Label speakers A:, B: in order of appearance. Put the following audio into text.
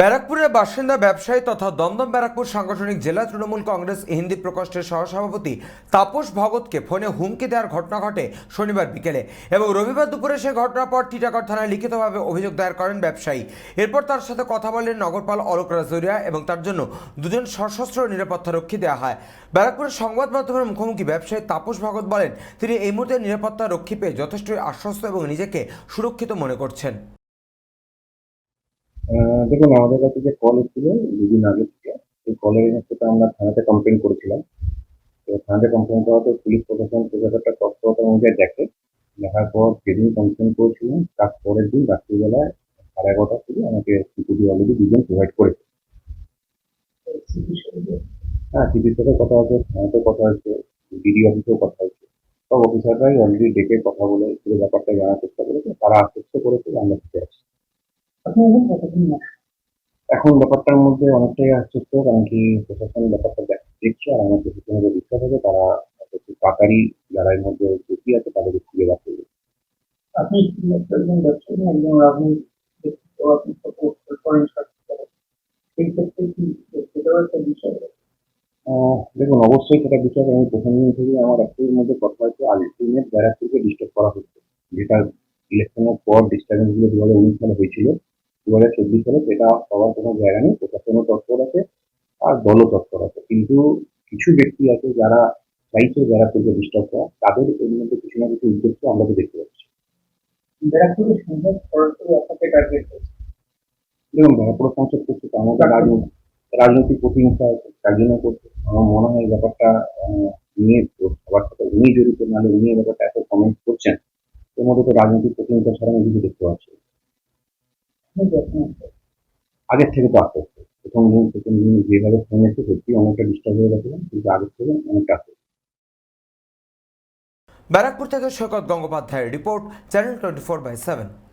A: ব্যারাকপুরের বাসিন্দা, ব্যবসায়ী তথা দমদম ব্যারাকপুর সাংগঠনিক জেলা তৃণমূল কংগ্রেস হিন্দি প্রকোষ্ঠের সহসভাপতি তাপস ভগতকে ফোনে হুমকি দেওয়ার ঘটনা ঘটে শনিবার বিকেলে এবং রবিবার দুপুরে সে ঘটনার পর টিটাগড় থানায় লিখিতভাবে অভিযোগ দায়ের করেন ব্যবসায়ী। এরপর তার সাথে কথা বলেন নগরপাল অলোক রাজরিয়া এবং তার জন্য দুজন সশস্ত্র নিরাপত্তারক্ষী দেওয়া হয়। ব্যারাকপুরের সংবাদ মাধ্যমের মুখোমুখি ব্যবসায়ী তাপস ভগত বলেন, তিনি এই মুহূর্তে নিরাপত্তা রক্ষী পেয়ে যথেষ্টই আশ্বস্ত এবং নিজেকে সুরক্ষিত মনে করছেন।
B: দেখুন, আমাদের কাছে যে কল এসেছিল দুদিন আগে থেকে, সেই কলের সাথে আমরা থানাতে কমপ্লেন করেছিলাম। তো থানাতে কমপ্লেন করা করাতে পুলিশ প্রশাসন সে তৎপরতার অনুযায়ী দেখে। দেখার পর যেদিন কমপ্লেন করেছিলাম, তার পরের দিন রাত্রিবেলায় সাড়ে এগারোটা থেকে আমাকে সিকিউরিটি অলরেডি দুজন প্রোভাইড করেছে। হ্যাঁ সিপির সাথে কথা হয়েছে, থানাতেও কথা হয়েছে ডিডি অফিসেও কথা হয়েছে। সব অফিসাররাই অলরেডি ডেকে কথা বলে, পুরো ব্যাপারটা জানার চেষ্টা করেছে, তারা আশ্বস্ত করেছে আমরা ঠিক আছি এখন ব্যাপারটার মধ্যে অনেকটাই আশ্চর্য কারণ কি প্রশাসন ব্যাপারটা দেখ- দেখছে আর আমার প্রশাসনের উপর বিশ্বাস আছে তারা খুব তাড়াতাড়ি যারা এর মধ্যে দোষী আছে তাদেরকে খুঁজে বার করবে।
C: আপনি একজন ব্যবসায়ী একজন রাজনৈতিক আপনি করেন সেই ক্ষেত্রে কি সেটাও একটা বিষয়
B: দেখুন অবশ্যই সেটা বিষয় আমি প্রথম দিন থেকে আমার একটির মধ্যে কথা হচ্ছে আলটিমেট ব্যারাকপুরকে ডিস্টার্ব করা হচ্ছে। যেটা ইলেকশনের পর ডিস্টার্বেন্সগুলো দু হাজার উনিশ সালে হয়েছিল দু হাজার চব্বিশ সালে সেটা সবার কোনো জায়গা নেই প্রশাসনও তৎপর আছে আর দলও তৎপর আছে। কিন্তু কিছু ব্যক্তি আছে যারা চাইছে ব্যারাকপুরকে ডিস্টার্ব করা তাদের এর মধ্যে কিছু না কিছু উদ্দেশ্য আমরা তো দেখতে পাচ্ছি।
C: ব্যারাকপুরের সংবাদ সরাসরি আপনাকে টার্গেট করছে
B: দেখুন ব্যারাকপুর সংসদ করছে তো আমাদের রাজনৈতিক রাজনৈতিক প্রতিহিংসা আছে তার জন্য করছে। আমার মনে হয় এই ব্যাপারটা আহ, নিয়ে সবার সাথে উনি জড়িত নাহলে উনি ব্যাপারটা এত কমেন্ট করছেন এর মধ্যে তো রাজনৈতিক প্রতিহিংসা ছাড়া আমি কিছু দেখতে পাচ্ছি আগের থেকে তো আস্তে আস্তে প্রথম দিন প্রথম দিন যেভাবে ফোন এসে সত্যি অনেকটা ডিস্টার্ব হয়ে গেছিলাম কিন্তু আগের থেকে অনেকটা আস্তে আস্তে।
A: ব্যারাকপুর থেকে সৈকত গঙ্গোপাধ্যায়ের report channel twenty four by seven